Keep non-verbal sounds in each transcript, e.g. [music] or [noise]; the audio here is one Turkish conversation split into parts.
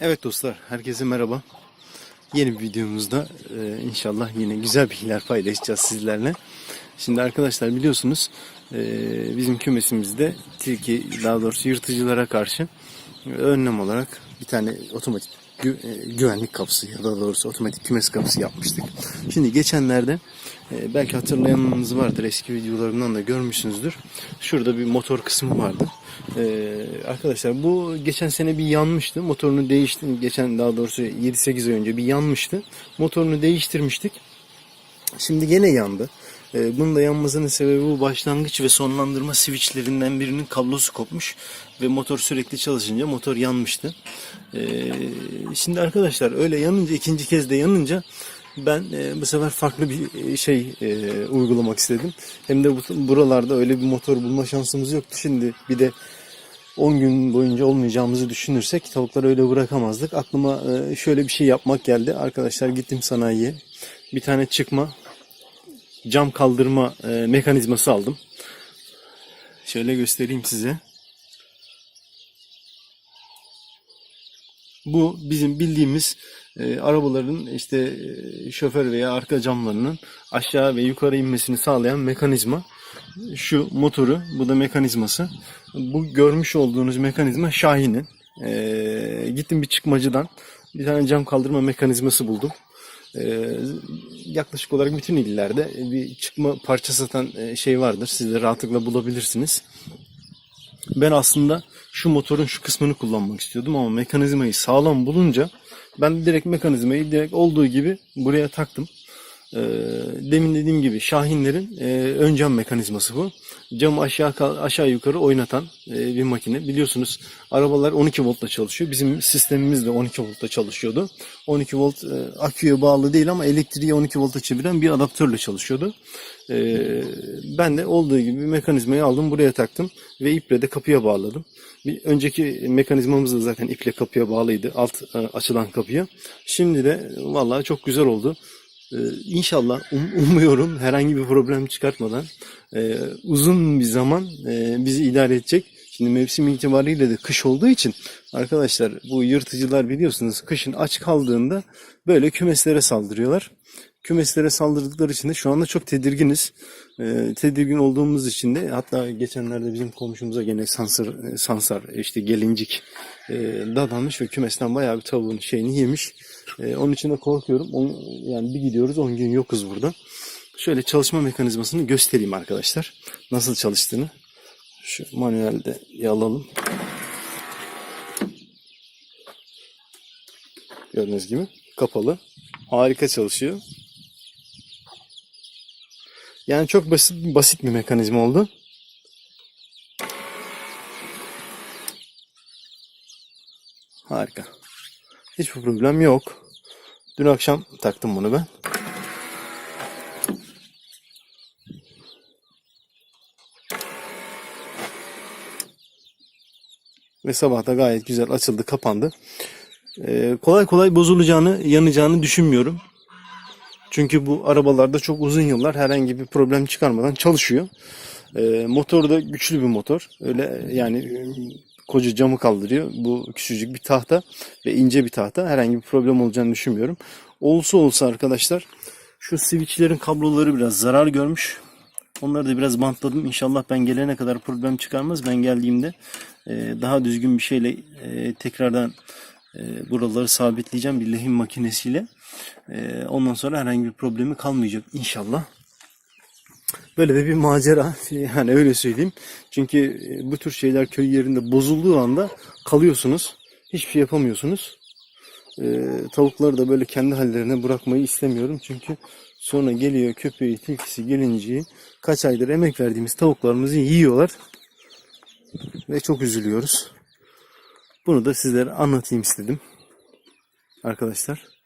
Evet dostlar, herkese merhaba. Yeni bir videomuzda e, inşallah yine güzel bilgiler paylaşacağız sizlerle. Şimdi arkadaşlar biliyorsunuz e, bizim kümesimizde tilki daha doğrusu yırtıcılara karşı e, önlem olarak bir tane otomatik gü- e, güvenlik kapısı ya da doğrusu otomatik kümes kapısı yapmıştık. Şimdi geçenlerde e, belki hatırlayanınız vardır eski videolarımdan da görmüşsünüzdür. Şurada bir motor kısmı vardı. Ee, arkadaşlar bu geçen sene bir yanmıştı. Motorunu değişti. Geçen daha doğrusu 7-8 ay önce bir yanmıştı. Motorunu değiştirmiştik. Şimdi gene yandı. Ee, bunun da yanmasının sebebi bu başlangıç ve sonlandırma switchlerinden birinin kablosu kopmuş ve motor sürekli çalışınca motor yanmıştı. Ee, şimdi arkadaşlar öyle yanınca ikinci kez de yanınca ben e, bu sefer farklı bir şey e, uygulamak istedim. Hem de bu, buralarda öyle bir motor bulma şansımız yoktu. Şimdi bir de 10 gün boyunca olmayacağımızı düşünürsek tavukları öyle bırakamazdık. Aklıma e, şöyle bir şey yapmak geldi. Arkadaşlar gittim sanayiye. Bir tane çıkma cam kaldırma e, mekanizması aldım. Şöyle göstereyim size. Bu bizim bildiğimiz e, arabaların işte e, şoför veya arka camlarının aşağı ve yukarı inmesini sağlayan mekanizma. Şu motoru, bu da mekanizması. Bu görmüş olduğunuz mekanizma Şahin'in. E, gittim bir çıkmacıdan bir tane cam kaldırma mekanizması buldum. E, yaklaşık olarak bütün illerde bir çıkma parça satan e, şey vardır. Siz de rahatlıkla bulabilirsiniz. Ben aslında şu motorun şu kısmını kullanmak istiyordum ama mekanizmayı sağlam bulunca ben direkt mekanizmayı direkt olduğu gibi buraya taktım. Ee, demin dediğim gibi Şahinlerin e, ön cam mekanizması bu. Camı aşağı aşağı yukarı oynatan e, bir makine. Biliyorsunuz arabalar 12 voltla çalışıyor. Bizim sistemimiz de 12 voltla çalışıyordu. 12 volt e, aküye bağlı değil ama elektriği 12 volta çeviren bir adaptörle çalışıyordu. E, ben de olduğu gibi mekanizmayı aldım buraya taktım ve iple de kapıya bağladım. Bir önceki mekanizmamız da zaten iple kapıya bağlıydı. Alt e, açılan kapıya. Şimdi de vallahi çok güzel oldu. Ee, inşallah um- [laughs] umuyorum herhangi bir problem çıkartmadan e, uzun bir zaman e, bizi idare edecek. Şimdi mevsim itibariyle de kış olduğu için arkadaşlar bu yırtıcılar biliyorsunuz kışın aç kaldığında böyle kümeslere saldırıyorlar. Kümeslere saldırdıkları için de şu anda çok tedirginiz. Ee, tedirgin olduğumuz için de hatta geçenlerde bizim komşumuza gene sansar, sansar işte gelincik e, dadanmış ve kümesten bayağı bir tavuğun şeyini yemiş. E, onun için de korkuyorum. On, yani bir gidiyoruz 10 gün yokuz burada. Şöyle çalışma mekanizmasını göstereyim arkadaşlar. Nasıl çalıştığını. Şu manuelde alalım. Gördüğünüz gibi kapalı. Harika çalışıyor. Yani çok basit basit bir mekanizma oldu. Harika. Hiçbir problem yok. Dün akşam taktım bunu ben. Ve sabah da gayet güzel açıldı, kapandı. Ee, kolay kolay bozulacağını, yanacağını düşünmüyorum. Çünkü bu arabalarda çok uzun yıllar herhangi bir problem çıkarmadan çalışıyor. Ee, motor da güçlü bir motor. Öyle yani e, koca camı kaldırıyor. Bu küçücük bir tahta ve ince bir tahta. Herhangi bir problem olacağını düşünmüyorum. Olsa olsa arkadaşlar şu switchlerin kabloları biraz zarar görmüş. Onları da biraz bantladım. İnşallah ben gelene kadar problem çıkarmaz. Ben geldiğimde e, daha düzgün bir şeyle e, tekrardan e, buraları sabitleyeceğim bir lehim makinesiyle. E, ondan sonra herhangi bir problemi kalmayacak inşallah. Böyle de bir macera [laughs] yani öyle söyleyeyim. Çünkü e, bu tür şeyler köy yerinde bozulduğu anda kalıyorsunuz. Hiçbir şey yapamıyorsunuz. Ee, tavukları da böyle kendi hallerine bırakmayı istemiyorum. Çünkü sonra geliyor köpeği, tilkisi, gelinciyi kaç aydır emek verdiğimiz tavuklarımızı yiyorlar. Ve çok üzülüyoruz. Bunu da sizlere anlatayım istedim. Arkadaşlar.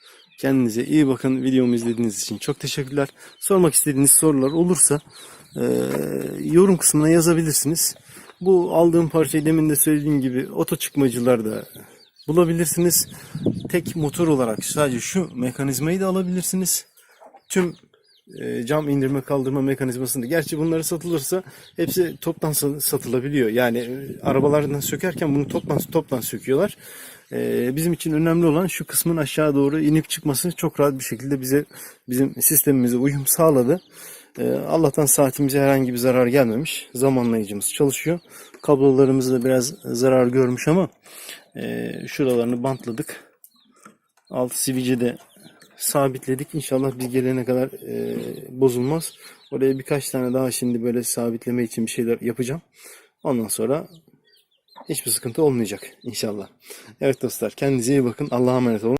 Kendinize iyi bakın. Videomu izlediğiniz için çok teşekkürler. Sormak istediğiniz sorular olursa e, yorum kısmına yazabilirsiniz. Bu aldığım parçayı demin de söylediğim gibi oto çıkmacılar da bulabilirsiniz. Tek motor olarak sadece şu mekanizmayı da alabilirsiniz. Tüm e, cam indirme kaldırma mekanizmasını. Gerçi bunları satılırsa hepsi toptan sa- satılabiliyor. Yani e, arabalardan sökerken bunu toptan toptan söküyorlar. Ee, bizim için önemli olan şu kısmın aşağı doğru inip çıkması çok rahat bir şekilde bize bizim sistemimize uyum sağladı. Ee, Allah'tan saatimize herhangi bir zarar gelmemiş. Zamanlayıcımız çalışıyor. Kablolarımız da biraz zarar görmüş ama e, şuralarını bantladık. Alt sivici de sabitledik. İnşallah biz gelene kadar e, bozulmaz. Oraya birkaç tane daha şimdi böyle sabitleme için bir şeyler yapacağım. Ondan sonra hiçbir sıkıntı olmayacak inşallah. Evet dostlar kendinize iyi bakın. Allah'a emanet olun.